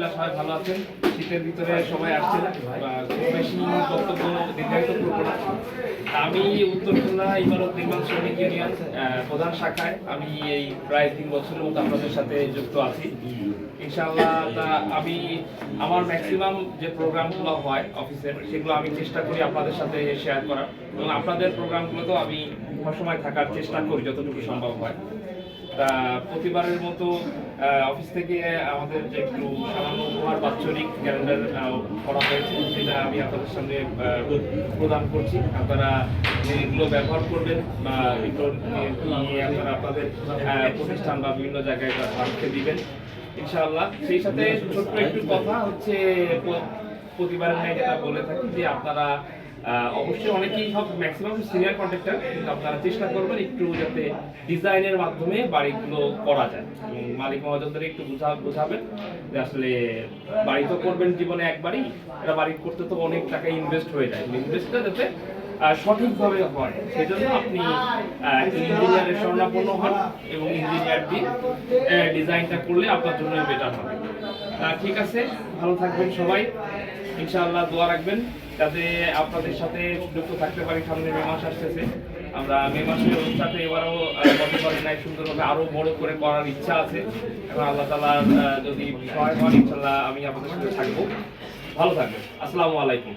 আলহামদুলিল্লাহ সবাই ভালো আছেন। শীতের ভিতরে সবাই আসছেন। আমি উত্তর খুলনা ইমারত নির্মাণ শ্রমিক ইউনিয়ন প্রধান শাখায়। আমি এই প্রায় তিন বছরের মতো আপনাদের সাথে যুক্ত আছি। ইনশাআল্লাহ আমি আমার ম্যাক্সিমাম যে প্রোগ্রামগুলো হয় অফিসের, সেগুলো আমি চেষ্টা করি আপনাদের সাথে শেয়ার করার। এবং আপনাদের প্রোগ্রামগুলোতেও আমি সবসময় থাকার চেষ্টা করি, যতটুকু সম্ভব হয়। প্রতিবারের মতো অফিস থেকে আমাদের যে একটু সামান্য উপহার বাৎসরিক ক্যালেন্ডার করা হয়েছে, সেটা আমি আপনাদের সামনে প্রদান করছি। আপনারা এগুলো ব্যবহার করবেন বা এগুলো নিয়ে- আপনারা আপনাদের প্রতিষ্ঠান বা বিভিন্ন জায়গায় বা দিবেন, ইনশাআল্লাহ। সেই সাথে ছোট্ট একটু কথা হচ্ছে প্রতিবারের ন্যায় যেটা বলে থাকি যে আপনারা অবশ্যই অনেকেই সব ম্যাক্সিমাম সিনিয়র কন্ট্রাক্টর কিন্তু আপনারা চেষ্টা করবেন একটু যাতে ডিজাইনের মাধ্যমে বাড়িগুলো করা যায় এবং মালিক মহাজনদের একটু বুঝা বোঝাবেন যে আসলে বাড়ি তো করবেন জীবনে একবারই এটা বাড়ি করতে তো অনেক টাকা ইনভেস্ট হয়ে যায়। ইনভেস্টটা যাতে সঠিকভাবে হয়, সেজন্য আপনি ইঞ্জিনিয়ারের স্বর্ণাপন্ন হন এবং ইঞ্জিনিয়ার দিয়ে ডিজাইনটা করলে আপনার জন্য বেটার হবে। ঠিক আছে, ভালো থাকবেন সবাই। ইনশাআল্লাহ দোয়া রাখবেন যাতে আপনাদের সাথে যুক্ত থাকতে পারি সামনে মে মাস আসতেছে। আমরা মে মাসের অনুষ্ঠানটা এবারও বলতে পারি নাই, সুন্দরভাবে আরও বড় করে করার ইচ্ছা আছে। এবং আল্লাহ তালা যদি সহায় হন ইনশাল্লাহ আমি আপনাদের সাথে থাকব। ভালো থাকবেন। আসসালামু আলাইকুম।